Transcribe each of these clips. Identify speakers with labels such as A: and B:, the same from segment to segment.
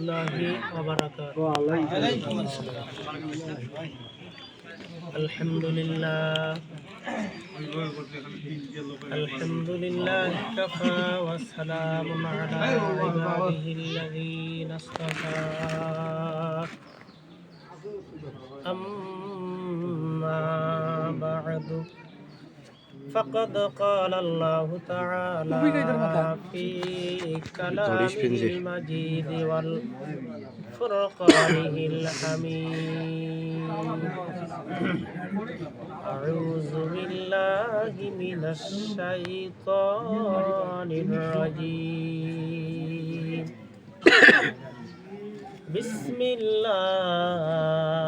A: الله وبركاته الحمد لله الحمد لله كفى وسلام على عباده الذين اصطفى أما بعد فقد قال الله تعالى في كلامه المجيد والفرقانه الحميد أعوذ بالله من الشيطان الرجيم بسم الله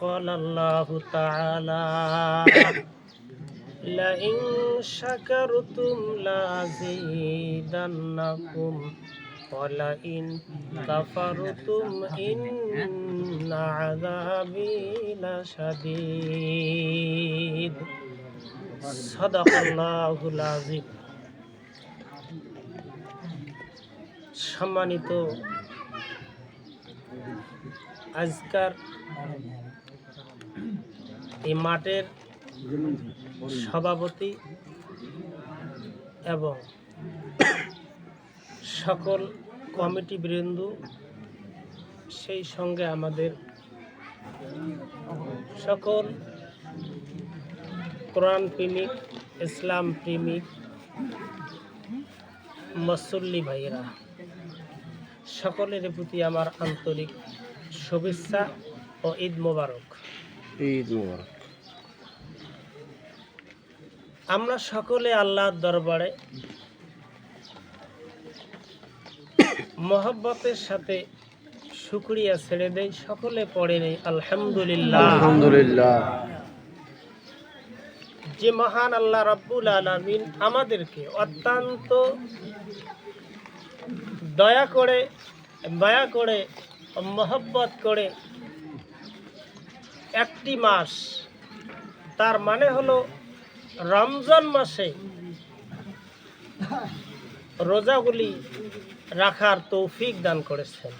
A: قال الله تعالى لئن شكرتم لأزيدنكم ولئن كفرتم إن عذابي لشديد صدق الله العظيم সম্মানিত আজকার এই মাঠের সভাপতি এবং সকল কমিটি বৃন্দ সেই সঙ্গে আমাদের সকল কোরআন প্রেমিক, ইসলাম প্রেমিক, মসল্লি ভাইয়েরা, সকলের প্রতি আমার আন্তরিক শুভেচ্ছা ও ঈদ মোবারক।
B: ঈদ মুবারক
A: আমরা সকলে আল্লাহর দরবারে মহব্বতের সাথে শুক্রিয়া ছেড়ে দেই সকলে পড়ে নেই আলহামদুলিল্লাহ।
B: আলহামদুলিল্লাহ।
A: যে মহান আল্লাহ রাব্বুল আলামিন আমাদেরকে অত্যন্ত দয়া করে দয়া করে মহব্বত করে একটি মাস। তার মানে হলো রমজান মাসে রোজাগুলি রাখার তৌফিক দান করেছেন।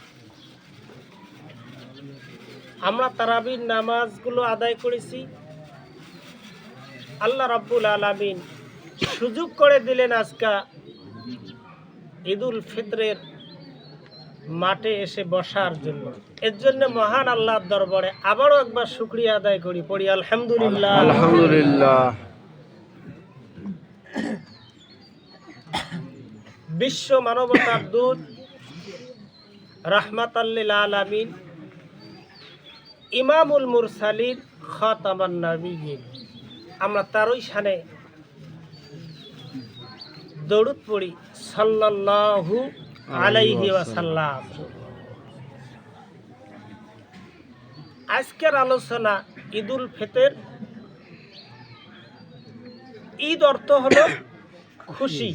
A: আমরা তারাবির নামাজগুলো আদায় করেছি। আল্লাহ রাব্বুল আলামিন সুযোগ করে দিলেন আজকা ঈদুল ফিতরের মাঠে এসে বসার জন্য। এর জন্য মহান আল্লাহর দরবারে আবারও একবার শুক্রিয়া আদায় করি পড়ি আলহামদুলিল্লাহ।
B: আলহামদুলিল্লাহ।
A: বিশ্ব মানবতার দূত রাহমাত আলামিন ইমামুল মুরসালিন খাতামান নবীন আমরা তারই সানে দৌড়ত পড়ি সাল্লাল্লাহু আলাইহি ওয়াসাল্লাম। আজকের আলোচনা ঈদুল ফিতর। ঈদ অর্থ হলো খুশি।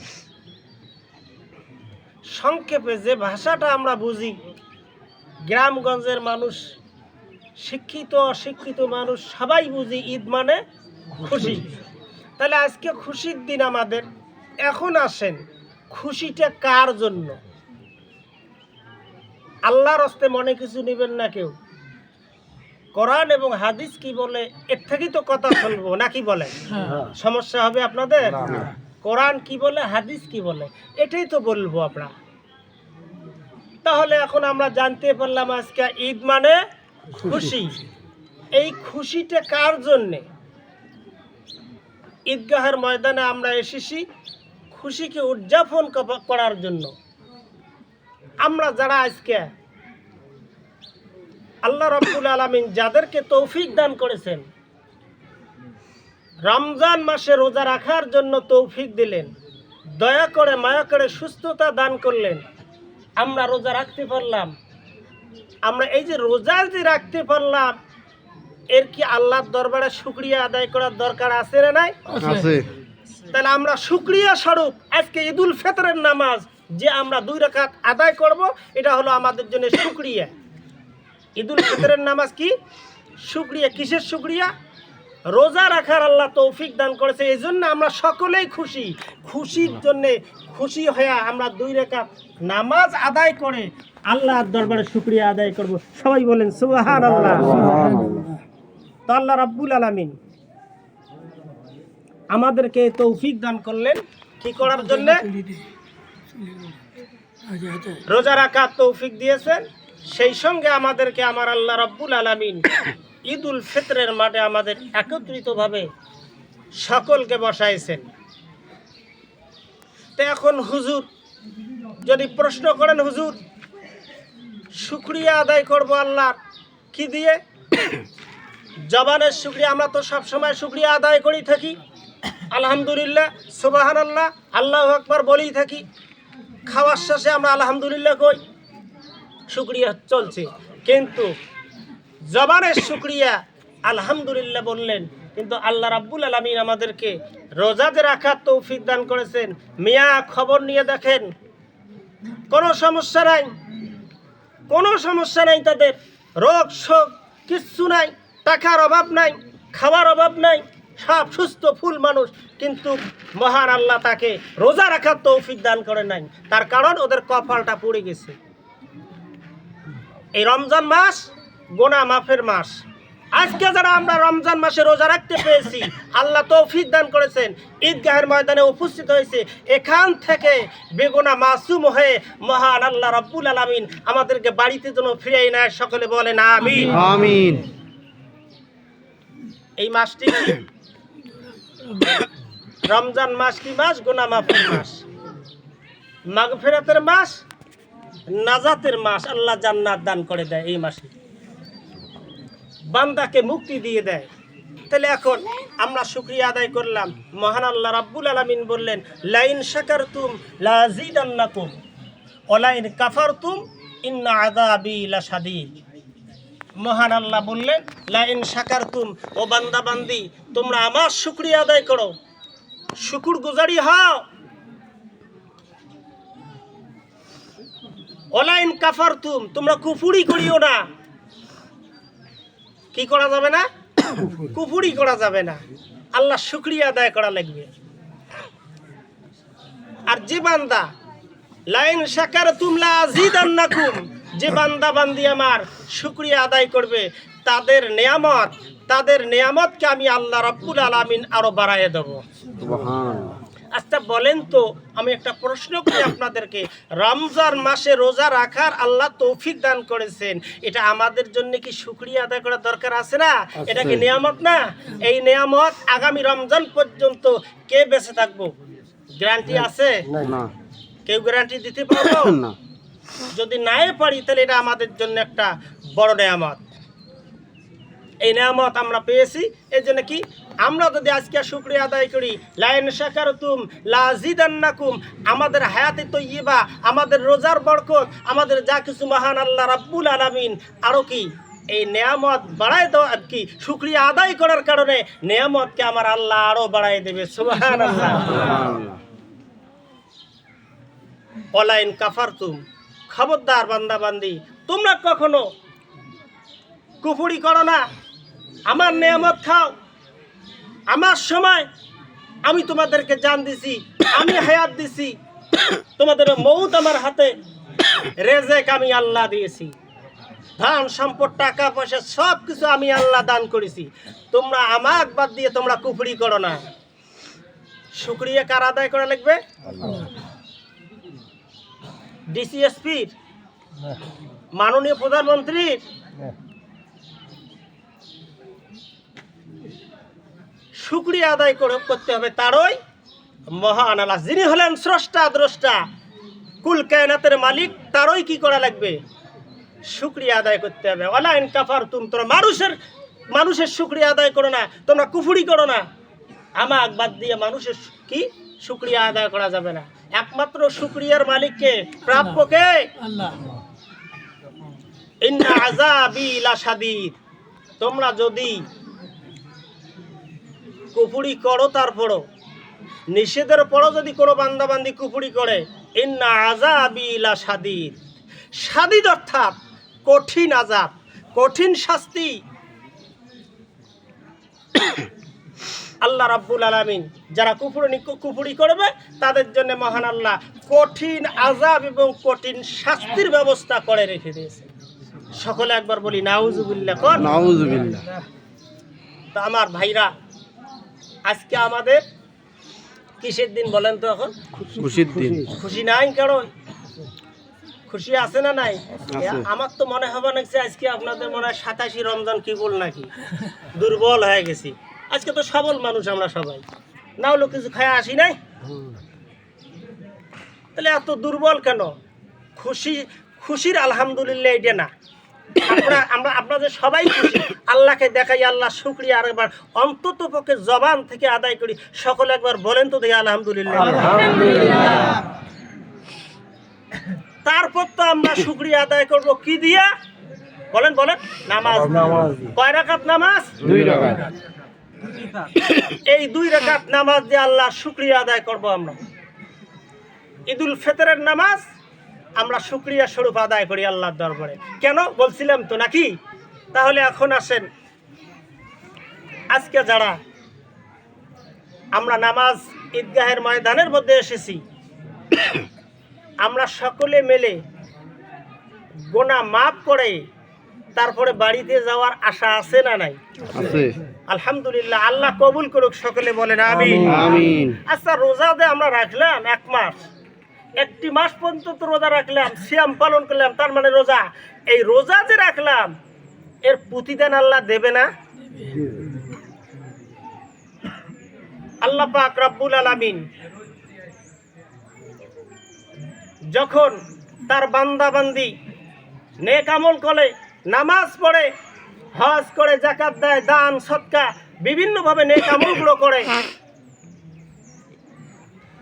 A: সংক্ষেপে যে ভাষাটা আমরা বুঝি গ্রামগঞ্জের মানুষ শিক্ষিত অশিক্ষিত মানুষ সবাই বুঝি ঈদ মানে খুশি। তাহলে আজকে খুশির দিন আমাদের। এখন আসেন খুশিটা কার জন্য? আল্লাহর হস্তে মনে কিছু নেবেন না কেউ। কোরআন এবং হাদিস কি বলে এর থেকেই তো কথা শুনব নাকি বলে? সমস্যা হবে আপনাদের? কোরআন কি বলে হাদিস কি বলে? এটাই তো বলব আমরা। তাহলে এখন আমরা জানতে পারলাম আজকে ঈদ মানে খুশি। এই খুশিটা কার জন্যে? ঈদগাহের ময়দানে আমরা এসেছি খুশিকে উদযাপন করার জন্য। আমরা যারা আজকে আল্লাহ রব্বুল আলমিন যাদেরকে তৌফিক দান করেছেন রমজান মাসে রোজা রাখার জন্য তৌফিক দিলেন দয়া করে মায়া করে সুস্থতা দান করলেন আমরা রোজা রাখতে পারলাম। আমরা এই যে রোজা যে রাখতে পারলাম এর কি আল্লাহর দরবারে শুক্রিয়া আদায় করার দরকার আছে না নাই? তাহলে আমরা শুক্রিয়া স্বরূপ আজকে ঈদুল ফেতরের নামাজ যে আমরা দুই রাকাত আদায় করব, এটা হলো আমাদের জন্য শুক্রিয়া। ঈদুল ফিতরের নামাজ কি? শুক্রিয়া, কিসের শুক্রিয়া? রোজা রাখার আল্লাহ তৌফিক দান করেছে এই জন্য আমরা সকলেই খুশি। খুশির জন্যে খুশি হয়ে আমরা দুই রেখাত নামাজ আদায় করে আল্লাহর দরবারে শুক্রিয়া আদায় করব। সবাই বলেন সুবাহান আল্লাহ তো আল্লাহ রাব্বুল আলামিন আমাদেরকে তৌফিক দান করলেন কি করার জন্য? রোজা রাখার তৌফিক দিয়েছেন। সেই সঙ্গে আমাদেরকে আমার আল্লাহ রব্বুল আলামিন ঈদ উল ফিতরের মাঠে আমাদের একত্রিতভাবে সকলকে বসাইছেন। তো এখন হুজুর, যদি প্রশ্ন করেন হুজুর, শুক্রিয়া আদায় করব আল্লাহর কি দিয়ে? জবানের শুক্রিয়া, আমরা তো সব সময় শুক্রিয়া আদায় করেই থাকি। আলহামদুলিল্লাহ সুবাহান আল্লাহ আল্লাহ আকবার বলেই থাকি। খাওয়ার শেষে আমরা আলহামদুলিল্লাহ কই, শুক্রিয়া চলছে। কিন্তু জবানের শুক্রিয়া আলহামদুলিল্লাহ বললেন, কিন্তু আল্লাহ রাব্বুল আলমিন আমাদেরকে রোজাতে রাখার তৌফিক দান করেছেন। মিয়া, খবর নিয়ে দেখেন। কোনো সমস্যা নাই। কোনো সমস্যা নাই তাদের। রোগ শোক কিচ্ছু নাই। টাকার অভাব নাই, খাওয়ার অভাব নাই। সব সুস্থ ফুল মানুষ কিন্তু মহান আল্লাহ তাকে রোজা রাখার তৌফিক দান করে নাই। তার কারণ ওদের কপালটা পড়ে গেছে। এই রমজান মাস গোনা মাফের মাস। আজকে যারা আমরা রমজান মাসে রোজা রাখতে পেরেছি আল্লাহ তৌফিক দান করেছেন। ঈদগাহের ময়দানে উপস্থিত হয়েছে। এখান থেকে বেগুনা মাসুম হয়ে মহান আল্লাহ রব্বুল আলামিন আমাদেরকে বাড়িতে যেন ফিরে নেয়। সকলে বলেন আমিন।
B: আমিন।
A: এই মাসটি কি? রমজান মাস কি মাস? গোনা মাফের মাস। মাগফিরাতের মাস, নাজাতের মাস। আল্লাহ জান্নাত দান করে দেয় এই মাসে। বান্দাকে মুক্তি দিয়ে দেয়। তাহলে এখন আমরা শুক্রিয়া আদায় করলাম। মহান আল্লাহ রাব্বুল আলামিন বললেন, লাইন শাকারতুম লাজিদান্নাকুম ওলাইন কাফারতুম, ইন্না আযাবি লাশাদীদ। মহান আল্লাহ বললেন, লাইন সাকার তুম ও বান্দা বান্দি তোমরা আমার শুক্রিয়া আদায় করো। শুকুর গুজারি হও। অলাইন কাফার তুম তোমরা কুফুরি করিও না। কি করা যাবে না? কুফুরি করা যাবে না। আল্লাহ শুক্রিয়া আদায় করা লাগবে। আর যে বান্দা, লাইন শাকার তুমলা জিদান্নাকুম যে বান্দা বান্দি আমার শুক্রিয়া আদায় করবে তাদের নেয়ামত তাদের নেয়ামতকে আমি আল্লাহ রাব্বুল আলামিন আরও বাড়ায় দেবো। আচ্ছা বলেন তো আমি একটা প্রশ্ন করি আপনাদেরকে। রমজান মাসে রোজা রাখার আল্লাহ তৌফিক দান করেছেন। এটা আমাদের জন্য কি শুক্রিয়া আদায় করার দরকার আছে না? এটা কি নিয়ামত না? এই নিয়ামত আগামী রমজান পর্যন্ত কে বেঁচে থাকব? গ্যারান্টি আছে? কেউ গ্যারান্টি দিতে পারব?
B: না।
A: যদি নাই পারি তাহলে এটা আমাদের জন্য একটা বড় নেয়ামত। এই নেয়ামত আমরা পেয়েছি। এই জন্য কি? আমরা যদি আজকে শুক্রিয়া আদায় করি লাইন শাকারতুম লাজিদান্নাকুম আমাদের হায়াতে তৈয়বা আমাদের রোজার বরকত আমাদের যা কিছু মহান আল্লাহ রাব্বুল আলামিন আরও কি? এই নেয়ামত বাড়ায় দেওয়া আর কি। শুক্রিয়া আদায় করার কারণে নেয়ামতকে আমার আল্লাহ আরও বাড়ায় দেবে।
B: সুবহানাল্লাহ।
A: অলাইন কাফারতুম। খবরদার বান্দা বান্দি তোমরা কখনো কুফুরি করো না। আমার নেয়ামত খাও। আমার সময় আমি তোমাদেরকে জান দিছি, আমি হায়াত দিছি। তোমাদের মৌত আমার হাতে। রেজেক আমি আল্লাহ দিয়েছি। ধান সম্পদ, টাকা পয়সা সব কিছু আমি আল্লাহ দান করেছি। তোমরা আমাক বাদ দিয়ে তোমরা কুফুরি করো না। শুক্রিয়া কার আদায় করা লাগবে ডিসিএসপির মাননীয় প্রধানমন্ত্রীর শুক্রিয়া আদায় করে করতে হবে তারই। মহান আল্লাহ যিনি হলেন স্রষ্টা, দ্রষ্টা, কুল কায়নাতের মালিক, তারই কি করা লাগবে? শুক্রিয়া আদায় করতে হবে। অলাইন কাফার তুম তোমরা মানুষের মানুষের শুক্রিয়া আদায় করো না। তোমরা কুফুরি করো না। আমাক বাদ দিয়ে মানুষের কি? শুক্রিয়া আদায় করা যাবে না। একমাত্র শুক্রিয়ার মালিককে প্রাপ্যকে তোমরা যদি কুপুরি করো তারপরও নিষেধের পরও যদি কোনো বান্দাবান্দি কুপুরি করে ইন্না আযাবি লাশাদীদ। সাদিদ অর্থাৎ কঠিন আজাব কঠিন শাস্তি। আল্লাহ রাব্বুল আলামিন যারা কুপুরি কুপুরি করবে তাদের জন্য মহান আল্লাহ কঠিন আজাব এবং কঠিন শাস্তির ব্যবস্থা করে রেখে দিয়েছে। সকলে একবার বলি নাউজুবিল্লাহ কর।
B: নাউজুবিল্লাহ
A: তো আমার ভাইরা আজকে আমাদের কিসের দিন বলেন তো এখন?
B: খুশির দিন।
A: খুশি নাই কেন খুশি আছে না নাই? আমার তো মনে হবে নাকি আজকে আপনাদের মনে হয় সাতাশি রমজান কি বল নাকি? দুর্বল হয়ে গেছি। আজকে তো সবল মানুষ আমরা সবাই। না হলো কিছু খায় আসি নাই? তাহলে এত দুর্বল কেন? খুশি খুশির আলহামদুলিল্লাহ এটা না। আমরা আমরা আপনাদের সবাই খুশি আল্লাহকে দেখাই আল্লাহ শুক্রিয়া আর একবার অন্তত পক্ষে জবান থেকে আদায় করি সকলে একবার বলেন তো দেখি আলহামদুলিল্লাহ। তারপর তো আমরা শুক্রিয়া আদায় করব কি দিয়া? বলেন বলেন। নামাজ। কয় রাকাত নামাজ?
B: দুই
A: এই দুই রেখাত নামাজ দিয়ে আল্লাহ শুক্রিয়া আদায় করব আমরা। ঈদুল ফিতরের নামাজ আমরা শুক্রিয়া স্বরূপ আদায় করি আল্লাহর দরবারে। কেন? বলছিলাম তো নাকি? তাহলে এখন আসেন। আজকে যারা আমরা নামাজ ঈদগাহের ময়দানের মধ্যে এসেছি, আমরা সকলে মিলে গোনা মাফ করে তারপরে বাড়িতে যাওয়ার আশা আছে না নাই? আলহামদুলিল্লাহ আল্লাহ কবুল করুক সকলে বলেন আমি
B: আমিন
A: আচ্ছা রোজা যে আমরা রাখলাম এক মাস। একটি মাস পর্যন্ত রোজা রাখলাম সিয়াম পালন করলাম তার মানে রোজা। এই রোজা যে রাখলাম এর প্রতিদান আল্লাহ দেবে না? আল্লাহ পাক রব্বুল আলামিন যখন তার বান্দা বান্দি নেক আমল করে নামাজ পড়ে হজ করে জাকাত দেয়, দান, সৎকা, বিভিন্নভাবে নেক আমলগুলো করে।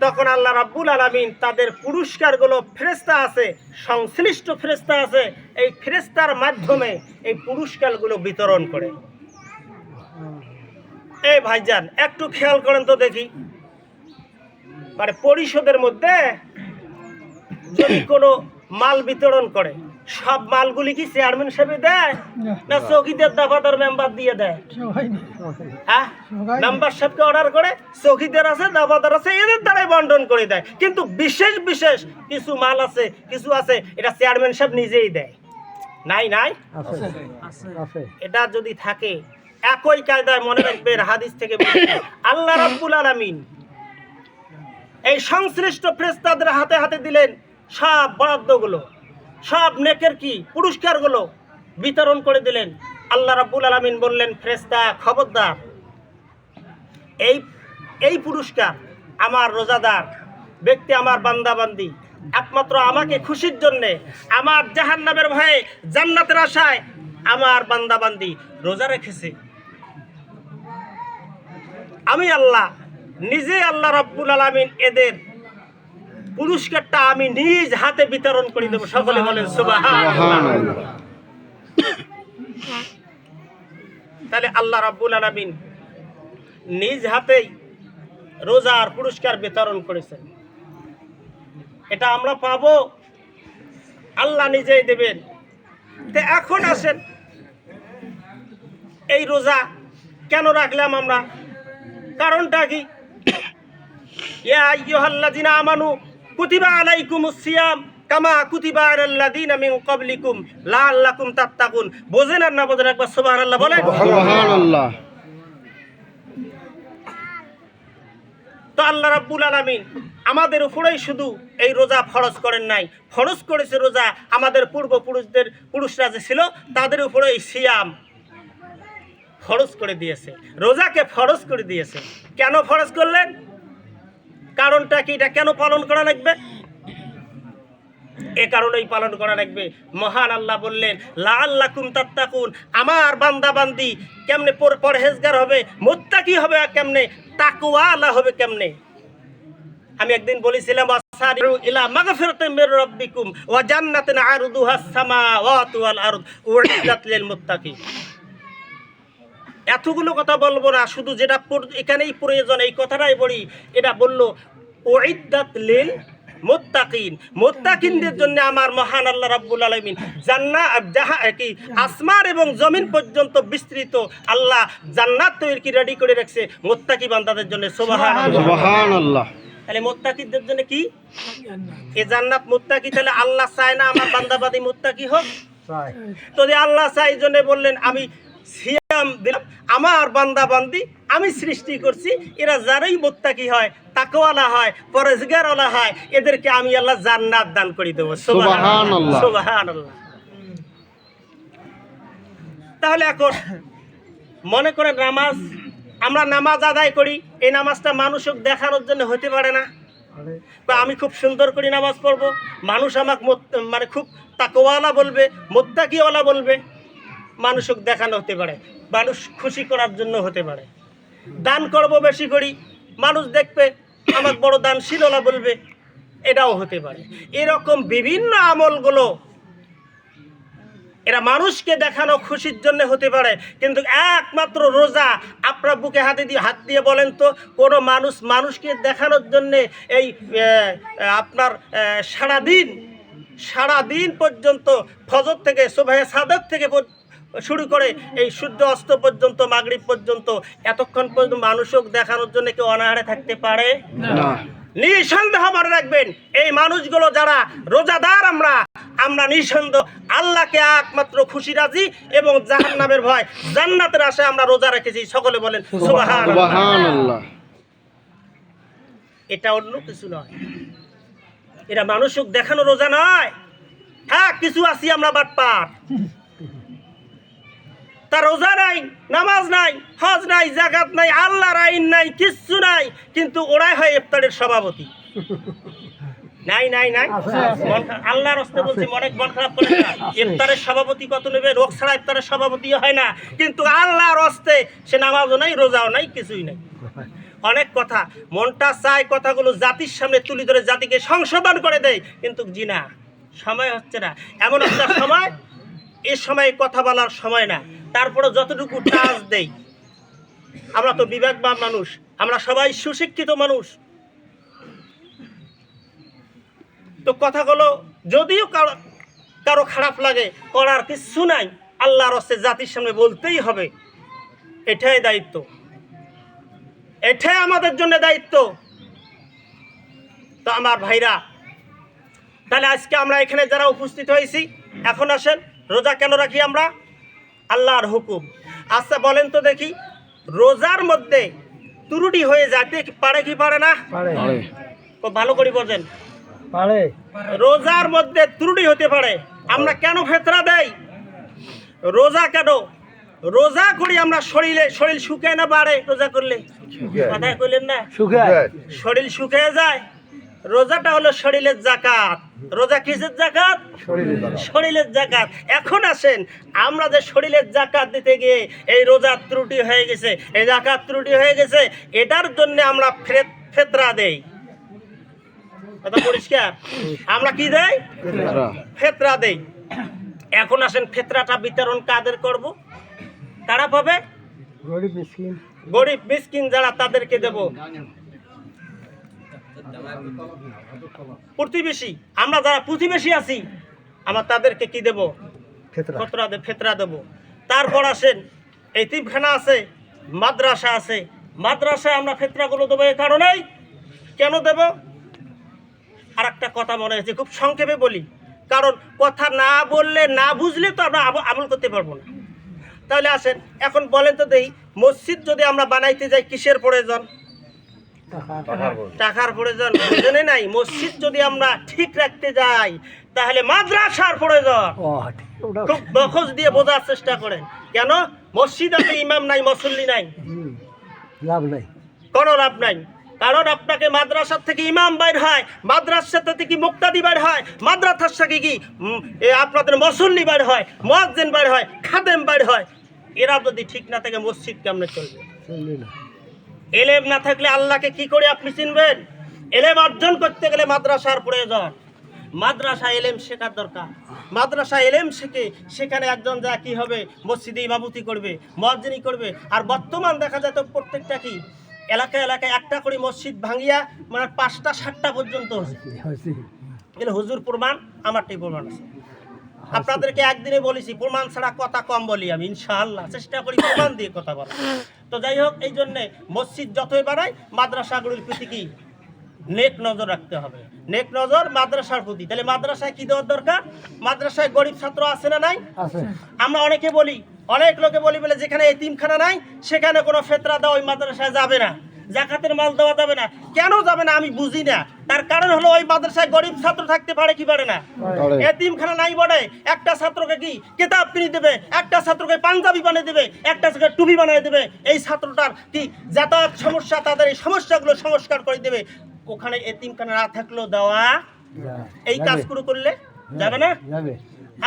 A: তখন আল্লাহ রাব্বুল আলামিন তাদের পুরস্কারগুলো ফেরেস্তা আছে, সংশ্লিষ্ট ফেরেস্তা আছে, এই ফেরেস্তার মাধ্যমে এই পুরস্কারগুলো বিতরণ করে। এই ভাইজান, একটু খেয়াল করেন তো দেখি। মানে পরিষদের মধ্যে যদি কোনো মাল বিতরণ করে সব মালগুলি কি চেয়ারম্যান সাহেব দেয়? না। চৌকিদের দাফাদার মেম্বার দিয়ে দেয়? হ্যাঁ? মেম্বার সাহেবকে অর্ডার করে চৌকিদার আছে দাফাদার আছে এদের দ্বারাই বন্টন করে দেয়। কিন্তু বিশেষ বিশেষ কিছু মাল আছে কিছু আছে এটা চেয়ারম্যান সাহেব নিজেই দেয়। নাই নাই? এটা যদি থাকে একই কায়দায় মনে রাখবেন হাদিস থেকে আল্লাহ রাব্বুল আলামিন এই সংশ্লিষ্ট ফেরেশতাদের হাতে হাতে দিলেন সব বরাদ্দগুলো। সব নেকের কি পুরস্কারগুলো বিতরণ করে দিলেন? আল্লাহ রাব্বুল আলামিন বললেন ফ্রেস্তা খবরদার, এই এই পুরস্কার আমার রোজাদার, ব্যক্তি আমার বান্দাবান্দি, একমাত্র আমাকে খুশির জন্যে, আমার জাহান্নামের ভয়ে জান্নাতের আশায় আমার বান্দাবান্দি রোজা রেখেছে। আমি আল্লাহ, নিজে আল্লাহ রাব্বুল আলামিন এদের পুরস্কারটা আমি নিজ হাতে বিতরণ করে দেবো। সকলে বলেন তাহলে আল্লাহ রাব্বুল আলামিন নিজ হাতেই রোজার পুরস্কার বিতরণ করেছেন। এটা আমরা পাবো আল্লাহ নিজেই দেবেন। তো এখন আসেন এই রোজা কেন রাখলাম আমরা? কারণটা কি? ইয়া আইয়ুহাল্লাযিনা আমানু কুতিবা আলাইকুমুস সিয়াম কামা কুতিবা আলাল্লাযিনা মিন ক্বাবলিকুম লাআল্লাকুম তাত্তাকুন বোঝেন আর না বোঝেন একবার সুবহানাল্লাহ বলেন।
B: সুবহানাল্লাহ।
A: তো আল্লাহ রাব্বুল আলামিন আমাদের উপরেই শুধু এই রোজা ফরজ করেন নাই। ফরজ করেছে রোজা আমাদের পূর্বপুরুষদের পুরুষরা যে ছিল তাদের উপরে এই সিয়াম ফরজ করে দিয়েছে। রোজাকে ফরজ করে দিয়েছে। কেন ফরজ করলেন? কারণটা কি? এটা কেন পালন করা লাগবে? এ কারণেই পালন করা লাগবে। মহান আল্লাহ বললেন লাল্লাকুম তাত্তাকুন। আমার বান্দা বান্দি কেমনে পর- পরহেজগার হবে? মোত্তাকি হবে কেমনে? তাকুয়া আল্লাহ হবে কেমনে? আমি একদিন বলেছিলাম ইলা মাগফিরাতিন মির রাব্বিকুম ওয়া জান্নাতিন আরদুহাস সামাওয়াতু ওয়াল আরদ। উইদ্দাত লিল মুত্তাকিন। এতগুলো কথা বলব না শুধু যেটা এখানেই প্রয়োজন এই কথাটাই বলি। এটা বলল ওইদাত লিল মোত্তাকিন। মোত্তাকিনদের জন্য আমার মহান আল্লাহ রাব্বুল আলামিন জান্না যাহা কি আসমান এবং জমিন পর্যন্ত বিস্তৃত আল্লাহ জান্নাত তৈরি কি রেডি করে রাখছে মোত্তাকি বান্দাদের জন্য। সুবহানাল্লাহ।
B: সুবহান আল্লাহ
A: তাহলে মোত্তাকিদের জন্য কি? এ জান্নাত মোত্তাকি তাহলে আল্লাহ চায় না আমার বান্দাবাদী মোত্তাকি হোক? যদি আল্লাহ চাই জন্য বললেন আমি সিয়াম দিলাম। আমার বান্দা বান্দি আমি সৃষ্টি করছি এরা যারাই মোত্তাকি হয় তাকওয়ালা হয় পরেজগারওয়ালা হয় এদেরকে আমি আল্লাহ জান্নাত দান করে দেবো।
B: সুবহানাল্লাহ।
A: সুবহানাল্লাহ। তাহলে এখন মনে করেন নামাজ আমরা নামাজ আদায় করি এই নামাজটা মানুষক দেখানোর জন্য হতে পারে না। বা আমি খুব সুন্দর করে নামাজ পড়ব মানুষ আমাকে মানে খুব তাকওয়ালা বলবে মোত্তাকিওয়ালা বলবে। মানুষক দেখানো হতে পারে, মানুষ খুশি করার জন্য হতে পারে। দান করব বেশি করি, মানুষ দেখবে আমাকে বড় দানশীলওয়ালা বলবে, এটাও হতে পারে। এরকম বিভিন্ন আমলগুলো এরা মানুষকে দেখানো খুশির জন্য হতে পারে, কিন্তু একমাত্র রোজা আপনার বুকে হাতে দিয়ে, হাত দিয়ে বলেন তো, কোনো মানুষ মানুষকে দেখানোর জন্যে এই আপনার সারাদিন সারাদিন পর্যন্ত ফজর থেকে সোভাই সাদক থেকে শুরু করে এই সূর্য অস্ত পর্যন্ত মাগরিব পর্যন্ত এতক্ষণ পর্যন্ত মানুষক দেখানোর জন্য কেউ অনাহারে থাকতে পারে?
B: না।
A: নিঃসন্দেহ মনে রাখবেন এই মানুষগুলো যারা রোজাদার আমরা আমরা নিঃসন্দেহ আল্লাহকে একমাত্র খুশি রাজি এবং জাহান নামের ভয় জান্নাতের আশায় আমরা রোজা রেখেছি। সকলে বলেন এটা অন্য কিছু নয়। এটা মানুষক দেখানো রোজা নয়। হ্যাঁ কিছু আছি আমরা বাটপার। তার রোজা নাই, নামাজ নাই, হজ নাই জাকাত নাই, আল্লাহর আইন নাই, কিচ্ছু নাই, কিন্তু ওরাই হয় ইফতারের সভাপতি। নাই নাই নাই? আল্লাহর হস্তে বলছি, মনে মন খারাপ করে ইফতারের সভাপতি কত নেবে? রোগ ছাড়া ইফতারের সভাপতি হয় না। কিন্তু আল্লাহর হস্তে সে নামাজও নাই, রোজাও নাই, কিছুই নাই। অনেক কথা। মনটা চায় কথাগুলো জাতির সামনে তুলে ধরে, জাতিকে সংশোধন করে দেয়, কিন্তু জি না। সময় হচ্ছে না। এমন একটা সময়, এ সময় কথা বলার সময় না। তারপরে যতটুকু টাচ দেই, আমরা তো বিবেকবান মানুষ, আমরা সবাই সুশিক্ষিত মানুষ। তো কথাগুলো যদিও কারও কারও খারাপ লাগে, করার কিছু নাই, আল্লাহর হস্তে জাতির সামনে বলতেই হবে। এটাই দায়িত্ব। এটাই আমাদের জন্য দায়িত্ব। তো আমার ভাইরা, তাহলে আজকে আমরা এখানে যারা উপস্থিত হয়েছি, এখন আসেন, রোজা কেন রাখি আমরা? আল্লাহর হুকুম। আচ্ছা বলেন তো দেখি রোজার মধ্যে ত্রুটি হয়ে যাতে কি পারে কি পারে না? খুব ভালো করে বোঝেন।
C: পারে।
A: রোজার মধ্যে ত্রুটি হতে পারে। আমরা কেন ফেতরা দেই? রোজা কেন? রোজা করি আমরা শরীরে শরীর শুকায় না বাড়ে রোজা করলে? কথা কইলেন না?
C: শুকায়।
A: শরীর শুকিয়ে যায়? রোজাটা হলো শরীরের জাকাত রোজা কিসের জাকাত শরীরের জাকাত এখন আসেন আমরা যে শরীরের জাকাত দিতে গিয়ে এই রোজার ত্রুটি হয়ে গেছে এই জাকাত ত্রুটি হয়ে গেছে এটার জন্য আমরা ফেত- ফেতরা দেই। কথা পরিষ্কার? আমরা কি দেই?
B: ফেতরা।
A: দেই। এখন আসেন ফেতরাটা বিতরণ কাদের করব? কারা পাবে
C: গরিব মিসকিন।
A: গরিব মিসকিন যারা তাদেরকে দেব। প্রতিবেশী আমরা যারা প্রতিবেশী আছি আমরা তাদেরকে কি দেব?
C: ফেতরা।
A: ফতরা দেব। তারপর আসেন এতিমখানা আছে মাদ্রাসা আছে। মাদ্রাসায় আমরা ফেতরাগুলো দেবো এই কারণেই। কেন দেব? আর একটা কথা মনে হয়েছে খুব সংক্ষেপে বলি। কারণ কথা না বললে না বুঝলে তো আমরা আমল করতে পারব না। তাহলে আসেন এখন বলেন তো দেই মসজিদ যদি আমরা বানাইতে যাই কিসের প্রয়োজন? টাকার প্রয়োজন প্রয়োজনে নাই? মসজিদ যদি আমরা ঠিক রাখতে যাই তাহলে মাদ্রাসার প্রয়োজন। খুব বখজ দিয়ে বোঝার চেষ্টা করেন। কেন? মসজিদ আছে ইমাম নাই মুসল্লি নাই।
C: লাভ নাই।
A: কোনো লাভ নাই। কারণ আপনাকে মাদ্রাসার থেকে ইমাম বাইর হয় মাদ্রাসা থেকে মুক্তাদি বাইর হয় মাদ্রাসার থেকে কি আপনাদের মুসল্লি বাইর হয় মুয়াজ্জিন বাইর হয় খাদেম বাইর হয়। এরা যদি ঠিক না থাকে মসজিদ কেমনে চলবে?
C: চলবে না।
A: এলেম না থাকলে আল্লাহকে কি করে আপনি চিনবেন? এলেম অর্জন করতে গেলে মাদ্রাসার প্রয়োজন। মাদ্রাসা এলেম শেখার দরকার। মাদ্রাসা এলেম শিখে সেখানে একজন যা কি হবে? মসজিদে ইমামতি করবে মসজিদি করবে। আর বর্তমান দেখা যায় তো প্রত্যেকটা কি? এলাকায় এলাকায় একটা করে মসজিদ ভাঙিয়া মানে পাঁচটা সাতটা পর্যন্ত হচ্ছে
C: হয়েছে।
A: হুজুর প্রমাণ আমারটাই প্রমাণ আছে। আপনাদেরকে একদিনে বলেছি প্রমাণ ছাড়া কথা কম বলি আমি ইনশাআল্লাহ। চেষ্টা করি প্রমাণ দিয়ে কথা বলা তো যাই হোক এই জন্যে মসজিদ যতই বাড়ায় মাদ্রাসাগুলির প্রতি কি? নেক নজর রাখতে হবে। নেক নজর মাদ্রাসার প্রতি। তাহলে মাদ্রাসায় কি দেওয়ার দরকার? মাদ্রাসায় গরিব ছাত্র আছে না নাই?
C: আছে।
A: আমরা অনেকে বলি অনেক লোকে বলি বলে যেখানে এতিমখানা নাই সেখানে কোনো ফেতরা দেওয়া ওই মাদ্রাসায় যাবে না। জাকাতের মাল দেওয়া যাবে না। কেন যাবে না আমি বুঝি না। তার কারণ হলো ওই মাদ্রাসায় গরিব ছাত্র থাকতে পারে কি পারে না। এতিমখানা নাই বটে। একটা ছাত্রকে কি কেতাব কিনে দেবে একটা ছাত্রকে পাঞ্জাবি বানিয়ে দেবে একটা ছাত্রকে টুপি বানিয়ে দেবে। এই ছাত্রটার কি যাতায়াত সমস্যা তাদের এই সমস্যাগুলো সংস্কার করে দেবে। ওখানে এতিমখানা না থাকলেও দেওয়া এই কাজ কাজগুলো করলে যাবে। না?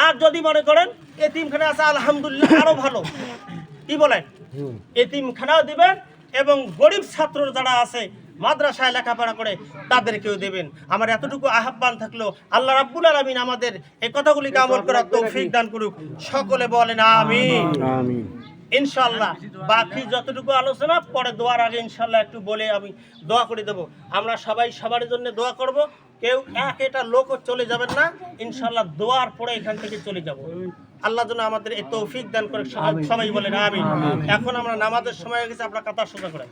A: আর যদি মনে করেন এতিমখানা আছে আলহামদুলিল্লাহ আরও ভালো। কি বলেন? এতিমখানাও দিবেন এবং গরিব ছাত্র যারা আছে মাদ্রাসায় লেখাপড়া করে তাদেরকেও দেবেন। আমার এতটুকু আহ্বান থাকল আল্লাহ রাব্বুল আলামিন আমাদের এই কথাগুলিকে আমল করার তৌফিক দান করুক। সকলে বলেন আমিন। ইনশাল্লাহ বাকি যতটুকু আলোচনা পরে দোয়ার আগে ইনশাল্লাহ একটু বলে আমি দোয়া করে দেবো। আমরা সবাই সবার জন্য দোয়া করব। কেউ এক এটা লোকও চলে যাবেন না। ইনশাল্লাহ দোয়ার পরে এখান থেকে চলে যাব। আল্লাহ যেন আমাদের এই তৌফিক দান করে সবাই বলেন আমি এখন আমরা নামাজের সময় হয়ে গেছে আপনার কাতার সোজা করে।